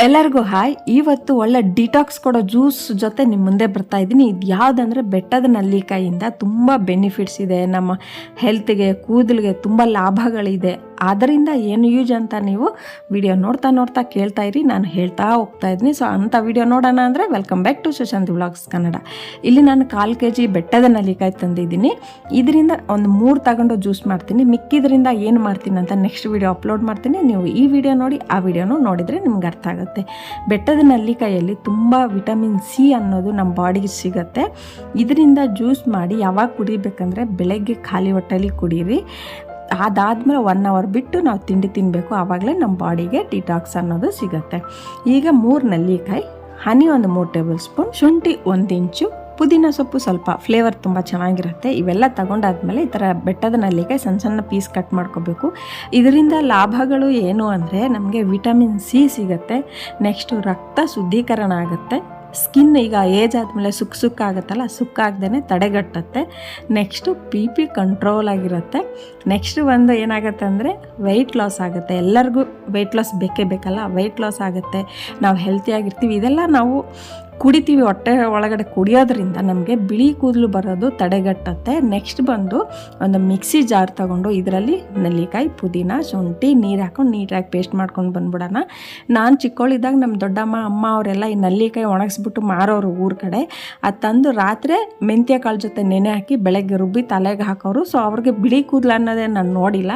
ಎಲ್ಲರಿಗೂ ಹಾಯ್. ಇವತ್ತು ಒಳ್ಳೆ ಡಿಟಾಕ್ಸ್ ಕೊಡೋ ಜ್ಯೂಸ್ ಜೊತೆ ನಿಮ್ಮ ಮುಂದೆ ಬರ್ತಾ ಇದ್ದೀನಿ. ಇದು ಯಾವುದಂದ್ರೆ ಬೆಟ್ಟದ ನಲ್ಲಿಕಾಯಿಂದ ತುಂಬ ಬೆನಿಫಿಟ್ಸ್ ಇದೆ. ನಮ್ಮ ಹೆಲ್ತ್ಗೆ ಕೂದಲಿಗೆ ತುಂಬ ಲಾಭಗಳಿದೆ. ಅದರಿಂದ ಏನು ಯೂಜ್ ಅಂತ ನೀವು ವಿಡಿಯೋ ನೋಡ್ತಾ ನೋಡ್ತಾ ಕೇಳ್ತಾ ಇರಿ. ನಾನು ಹೇಳ್ತಾ ಹೋಗ್ತಾ ಇದ್ದೀನಿ. ಸೊ ಅಂಥ ವಿಡಿಯೋ ನೋಡೋಣ ಅಂದರೆ welcome back to Sushant vlogs Kannada ಇಲ್ಲಿ ನಾನು ಕಾಲು ಕೆ ಜಿ ಬೆಟ್ಟದ ನಲ್ಲಿಕಾಯಿ ತಂದಿದ್ದೀನಿ. ಇದರಿಂದ ಒಂದು ಮೂರು ತಗೊಂಡು ಜ್ಯೂಸ್ ಮಾಡ್ತೀನಿ. ಮಿಕ್ಕಿದ್ರಿಂದ ಏನು ಮಾಡ್ತೀನಿ ಅಂತ ನೆಕ್ಸ್ಟ್ ವಿಡಿಯೋ ಅಪ್ಲೋಡ್ ಮಾಡ್ತೀನಿ. ನೀವು ಈ ವಿಡಿಯೋ ನೋಡಿ, ಆ ವಿಡಿಯೋನು ನೋಡಿದರೆ ನಿಮ್ಗೆ ಅರ್ಥ ಆಗುತ್ತೆ. ಬೆಟ್ಟದ ನಲ್ಲಿಕಾಯಲ್ಲಿ ತುಂಬ ವಿಟಮಿನ್ ಸಿ ಅನ್ನೋದು ನಮ್ಮ ಬಾಡಿಗೆ ಸಿಗುತ್ತೆ. ಇದರಿಂದ ಜ್ಯೂಸ್ ಮಾಡಿ ಯಾವಾಗ ಕುಡಿಬೇಕಂದ್ರೆ ಬೆಳಗ್ಗೆ ಖಾಲಿ ಹೊಟ್ಟೆಲಿ ಕುಡೀರಿ. ಅದಾದಮೇಲೆ ಒನ್ ಅವರ್ ಬಿಟ್ಟು ನಾವು ತಿಂಡಿ ತಿನ್ನಬೇಕು ಆವಾಗಲೇ ನಮ್ಮ ಬಾಡಿಗೆ ಡಿಟಾಕ್ಸ್ ಅನ್ನೋದು ಸಿಗುತ್ತೆ. ಈಗ ಮೂರು ನಲ್ಲಿಕಾಯಿ ಹನಿ ಒಂದು ಮೂರು ಟೇಬಲ್ ಸ್ಪೂನ್ ಶುಂಠಿ ಒಂದು ಇಂಚು, ಪುದೀನ ಸೊಪ್ಪು ಸ್ವಲ್ಪ ಫ್ಲೇವರ್ ತುಂಬ ಚೆನ್ನಾಗಿರುತ್ತೆ. ಇವೆಲ್ಲ ತಗೊಂಡಾದ್ಮೇಲೆ ಈ ಥರ ಬೆಟ್ಟದ ನಲ್ಲಿಕಾಯಿ ಸಣ್ಣ ಸಣ್ಣ ಪೀಸ್ ಕಟ್ ಮಾಡ್ಕೋಬೇಕು. ಇದರಿಂದ ಲಾಭಗಳು ಏನು ಅಂದರೆ ನಮಗೆ ವಿಟಮಿನ್ ಸಿ ಸಿಗುತ್ತೆ. ನೆಕ್ಸ್ಟು ರಕ್ತ ಶುದ್ಧೀಕರಣ ಆಗುತ್ತೆ. ಸ್ಕಿನ್ ಈಗ ಏಜ್ ಆದಮೇಲೆ ಸುಕ್ ಸುಕ್ಕ ಆಗುತ್ತಲ್ಲ ಸುಕ್ಕಾಗ್ದೇ ತಡೆಗಟ್ಟುತ್ತೆ. ನೆಕ್ಸ್ಟು ಪಿ ಪಿ ಕಂಟ್ರೋಲ್ ಆಗಿರುತ್ತೆ. ನೆಕ್ಸ್ಟ್ ಒಂದು ಏನಾಗುತ್ತೆ ಅಂದರೆ ವೆಯ್ಟ್ ಲಾಸ್ ಆಗುತ್ತೆ. ಎಲ್ಲರಿಗೂ ವೆಯ್ಟ್ ಲಾಸ್ ಬೇಕೇ ಬೇಕಲ್ಲ? ವೆಯ್ಟ್ ಲಾಸ್ ಆಗುತ್ತೆ. ನಾವು ಹೆಲ್ತಿಯಾಗಿರ್ತೀವಿ ಇದೆಲ್ಲ ನಾವು ಕುಡಿತೀವಿ ಹೊಟ್ಟೆ ಒಳಗಡೆ ಕುಡಿಯೋದ್ರಿಂದ ನಮಗೆ ಬಿಳಿ ಕೂದಲು ಬರೋದು ತಡೆಗಟ್ಟುತ್ತೆ. ನೆಕ್ಸ್ಟ್ ಬಂದು ಒಂದು ಮಿಕ್ಸಿ ಜಾರ್ ತಗೊಂಡು ಇದರಲ್ಲಿ ನೆಲ್ಲಿಕಾಯಿ, ಪುದೀನ, ಶುಂಠಿ ನೀರು ಹಾಕೊಂಡು ನೀಟಾಗಿ ಪೇಸ್ಟ್ ಮಾಡ್ಕೊಂಡು ಬಂದ್ಬಿಡೋಣ. ನಾನು ಚಿಕ್ಕವಳಿದ್ದಾಗ ನಮ್ಮ ದೊಡ್ಡಮ್ಮ, ಅಮ್ಮ ಅವರೆಲ್ಲ ಈ ನಲ್ಲಿಕಾಯಿ ಒಣಗಿಸ್ಬಿಟ್ಟು ಮಾರೋರು ಊರ ಕಡೆ. ಅದು ತಂದು ರಾತ್ರಿ ಮೆಂತ್ಯ ಕಾಳು ಜೊತೆ ನೆನೆ ಹಾಕಿ ಬೆಳಗ್ಗೆ ರುಬ್ಬಿ ತಲೆಗೆ ಹಾಕೋರು. ಸೊ ಅವ್ರಿಗೆ ಬಿಳಿ ಕೂದಲು ಅನ್ನೋದೇ ನಾನು ನೋಡಿಲ್ಲ.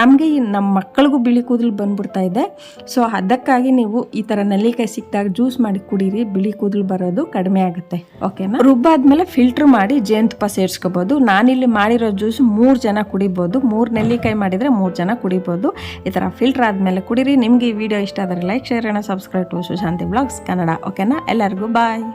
ನಮಗೆ ಈ ನಮ್ಮ ಮಕ್ಕಳಿಗೂ ಬಿಳಿ ಕೂದಲು ಬಂದ್ಬಿಡ್ತಾ ಇದೆ. ಸೊ ಅದಕ್ಕಾಗಿ ನೀವು ಈ ಥರ ನೆಲ್ಲಿಕಾಯಿ ಸಿಕ್ಕಿದಾಗ ಜ್ಯೂಸ್ ಮಾಡಿ ಕುಡೀರಿ. ಬಿಳಿ ಕೂದಲು ಬರೋದು ಕಡಿಮೆ ಆಗುತ್ತೆ ಓಕೆನಾ ರುಬ್ಬಾದ್ಮೇಲೆ ಫಿಲ್ಟರ್ ಮಾಡಿ ಜೇನುತುಪ್ಪ ಸೇರಿಸ್ಕೋಬೋದು. ನಾನಿಲ್ಲಿ ಮಾಡಿರೋ ಜ್ಯೂಸ್ ಮೂರು ಜನ ಕುಡಿಬೋದು. ಮೂರು ನೆಲ್ಲಿಕಾಯಿ ಮಾಡಿದರೆ ಮೂರು ಜನ ಕುಡಿಬೋದು. ಈ ಥರ ಫಿಲ್ಟರ್ ಆದಮೇಲೆ ಕುಡೀರಿ. ನಿಮಗೆ ಈ ವಿಡಿಯೋ ಇಷ್ಟ ಆದರೆ like share subscribe to Sushant blogs Kannada ಓಕೆನಾ ಎಲ್ಲರಿಗೂ ಬಾಯ್